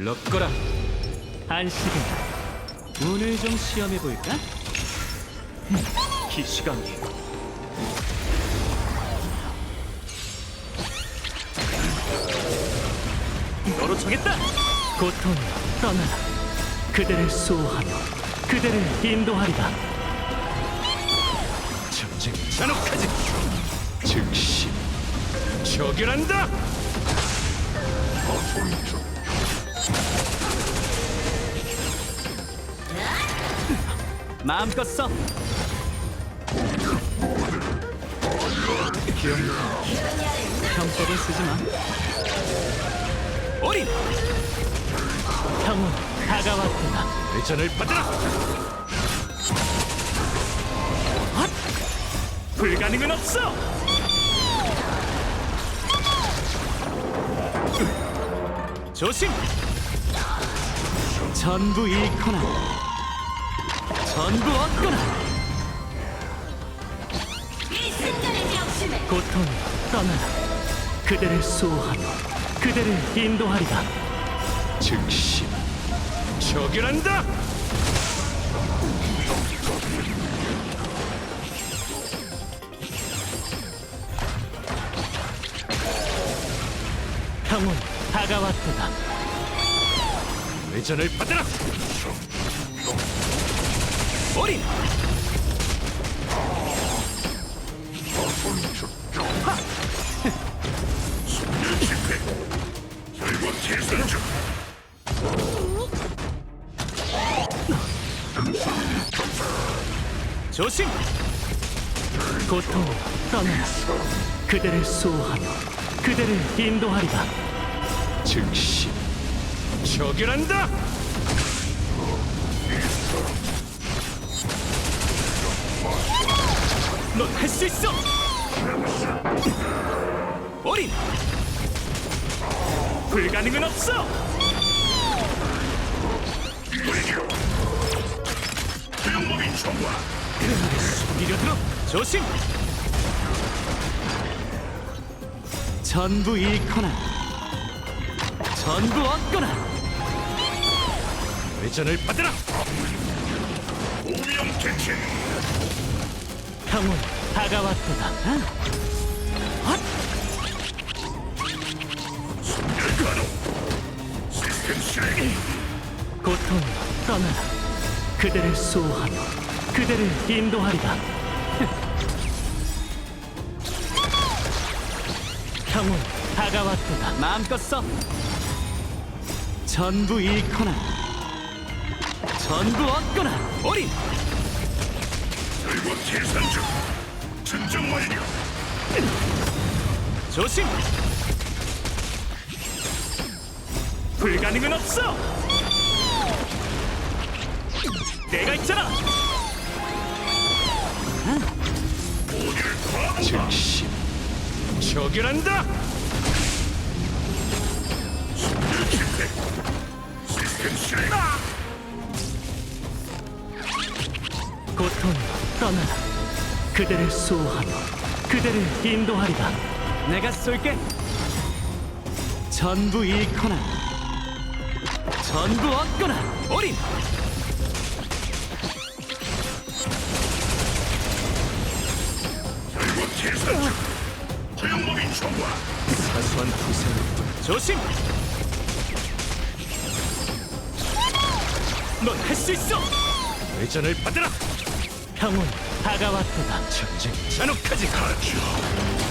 불렀거라. 안식은 운을 좀 시험해 볼까? 기시감이 너로 정했다. 고통 떠나라. 그대를 수호하며 그대를 인도하리라. 전쟁 잔혹하지 즉시 처결한다 마음껏 써. 평법은 쓰지 마. 어린! 평온 다가왔구나. 회전을 받으라 불가능은 없어. 조심. 전부 잃거나 전부 얻거나 이 순간의 명심을 고통 떠나라. 그대를 수호하며 그대를 인도하리라. 즉시 처결한다 평온 다가왔구나. 회전을 받으라 어린! 조심! 고통 떠나라. 그대를 수호하며 그대를 인도하리라. 즉시 처결한다 넌 할 수 있어! 어린! 불가능은 없어! 속이려 들어! 조심! 전부 잃거나 전부 얻거나 회전을 받으라 평온 다가왔구나. 응? 헛! 고통 떠나라. 그대를 수호하며 그대를 인도하리라. 평온 다가왔구나. 마음껏 써. 전부 잃거나 전부 얻거나 어린 조심! 불가능은 없어! 내가 있잖아! 즉시 처결한다! 고통 떠나라. 그대를 수호하며 그대를 인도하리라. 내가 쏠게. 전부 잃거나 전부 얻거나 어린! 사소한 후생뿐 조심! 넌 할 수 있어! 회전을 받으라 평온 다가왔구나 전쟁 잔혹하지 가죠